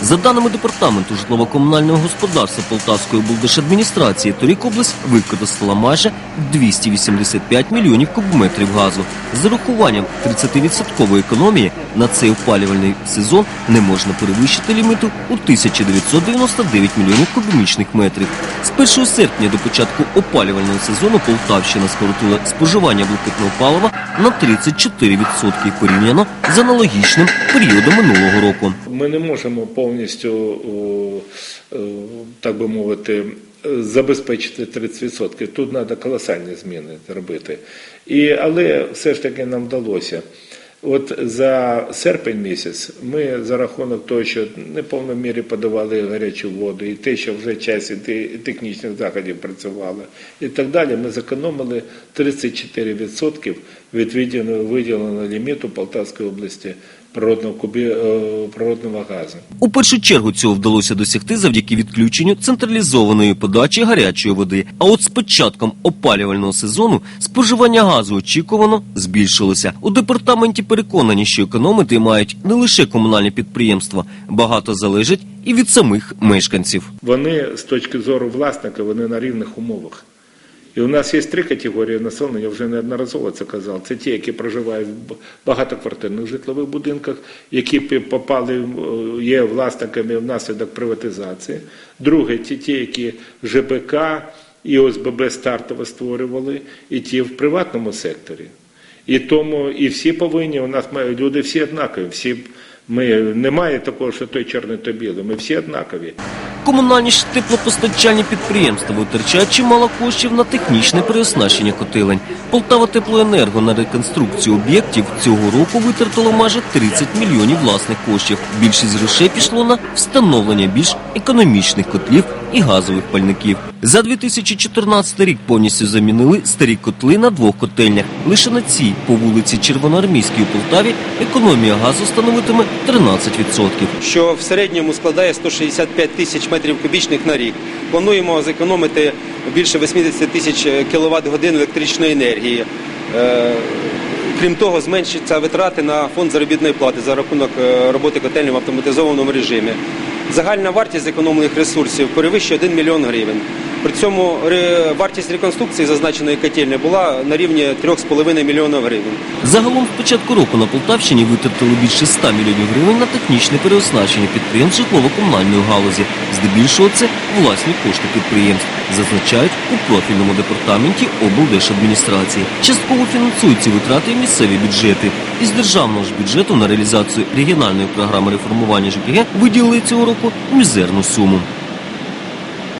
За даними департаменту житлово-комунального господарства Полтавської облдержадміністрації, торік область використала майже 285 мільйонів кубометрів газу. З урахуванням 30% економії на цей опалювальний сезон не можна перевищити ліміту у 1999 мільйонів кубічних метрів. З 1 серпня до початку опалювального сезону Полтавщина скоротила споживання блакитного палива на 34% порівняно з аналогічним періодом минулого року. Ми не можемо повністю, е, так би мовити, забезпечити 30%. Тут треба колосальні зміни робити. І, але все ж таки нам вдалося. От за серпень місяць ми за рахунок того, що не в мірі подавали гарячу воду, і те, що вже часі технічних заходів працювали, і так далі, ми зекономили 34% від виділеного ліміту Полтавської області природного, кубі, е, природного газу. У першу чергу цього вдалося досягти завдяки відключенню централізованої подачі гарячої води. А от з початком опалювального сезону споживання газу очікувано збільшилося. У департаменті переконані, що економити мають не лише комунальні підприємства, багато залежить і від самих мешканців. Вони з точки зору власника, вони на рівних умовах. І у нас є три категорії населення, я вже неодноразово це казав. Це ті, які проживають в багатоквартирних житлових будинках, які попали, е, є власниками внаслідок приватизації. Друге, ті, ті, які ЖБК і ОСББ стартово створювали, і ті в приватному секторі. І тому і всі повинні, у нас мають люди всі однакові. Всі, ми, немає такого, що той чорний, то білий. Ми всі однакові. Комунальні ж теплопостачальні підприємства витрачають чимало коштів на технічне переоснащення котелень. Полтава Теплоенерго на реконструкцію об'єктів цього року витратило майже 30 мільйонів власних коштів. Більшість грошей пішло на встановлення більш економічних котлів і газових пальників. За 2014 рік повністю замінили старі котли на двох котельнях. Лише на цій по вулиці Червоноармійській у Полтаві економія газу становитиме 13%. що в середньому складає 165 тисяч метрів кубічних на рік. Плануємо зекономити більше 80 тисяч кіловат годин електричної енергії. Е, Крім того, зменшаться витрати на фонд заробітної плати за рахунок е, роботи котельні в автоматизованому режимі. Загальна вартість зекономлених ресурсів перевищує 1 мільйон гривень. При цьому вартість реконструкції зазначеної котельні була на рівні 3,5 мільйона гривень. Загалом з початку року на Полтавщині витратили більше 100 мільйонів гривень на технічне переоснащення підприємств житлово-комунальної галузі. Здебільшого це власні кошти підприємств, зазначають у профільному департаменті облдержадміністрації. Частково фінансують ці витрати і місцеві бюджети. Із державного ж бюджету на реалізацію регіональної програми реформування ЖКГ виділили цього року мізерну суму.